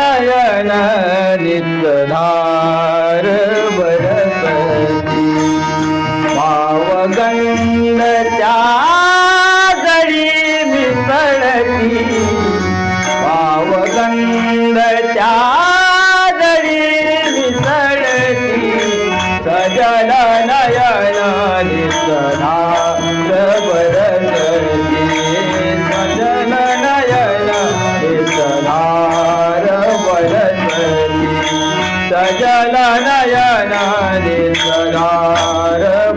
नयन नितधार बरसती पावगंधच्या जळी मिसळती पावगंधच्या जळी नयन रे बरसती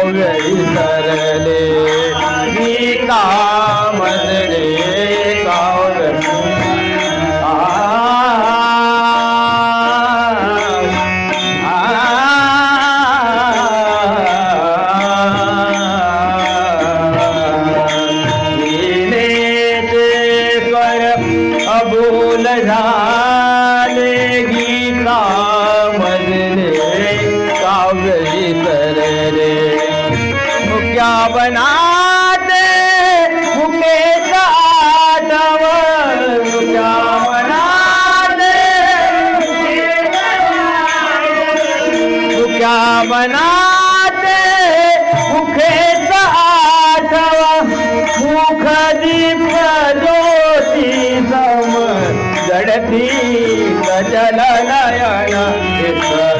சரணே मुक्या बनाते मुकेश आठव मुक्या बनाते मुक्या बनाते मुखेच आठव मुख दीप ज्योती सम जडती सजल नयन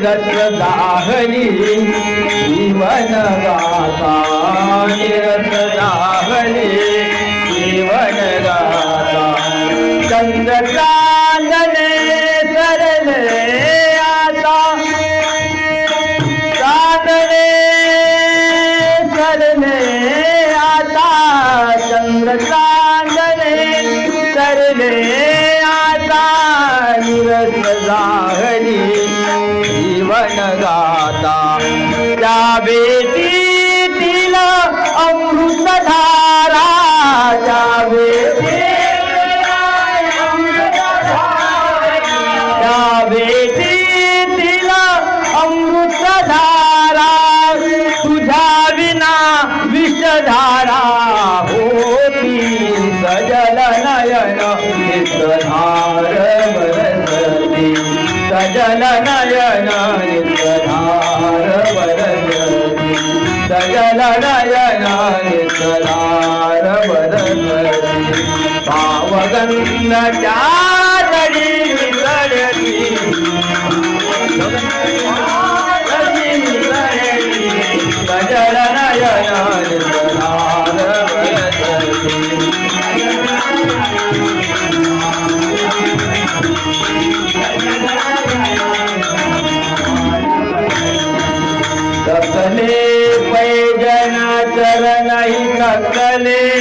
निरत दाहली जीवन गाता निरत दाहली जीवन गाता चंद्रकांदने सरले आता चांदणे सरले आता चंद्रकांदने करले आता निरत दाहली जीवन गाता त्या तिला अमृतधारा त्या त्या बेटीतील अमृतधारा तुझ्या विना विषधारा होती. सजल नयन नितधार बरसती सजन नयन नितधार बरसती सजल नयन नितधार बरसती पावगंध चादरी विसरती सजल नयन नितधार सकले पैजन चरण सकले कले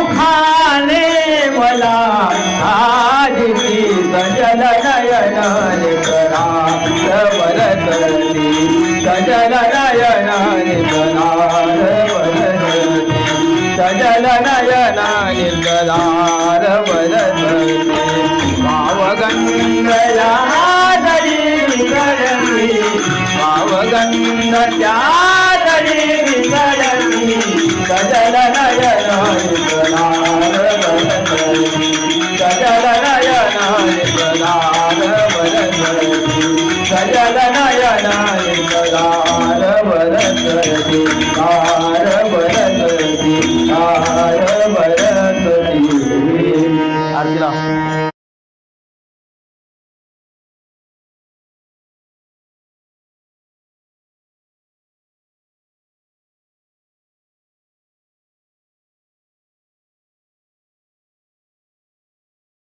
उखाणे मला आजची सजल नयनाने करा वरतली सजल नयनाने करार वरतली सजल नयनाने करार वरतली भावगंगया दरी करमी भावगंग त्या दरी करमी सजल नयनाने करार वरतली सजल नयनाने जल नयना गार बरत दे गार बरत दे गार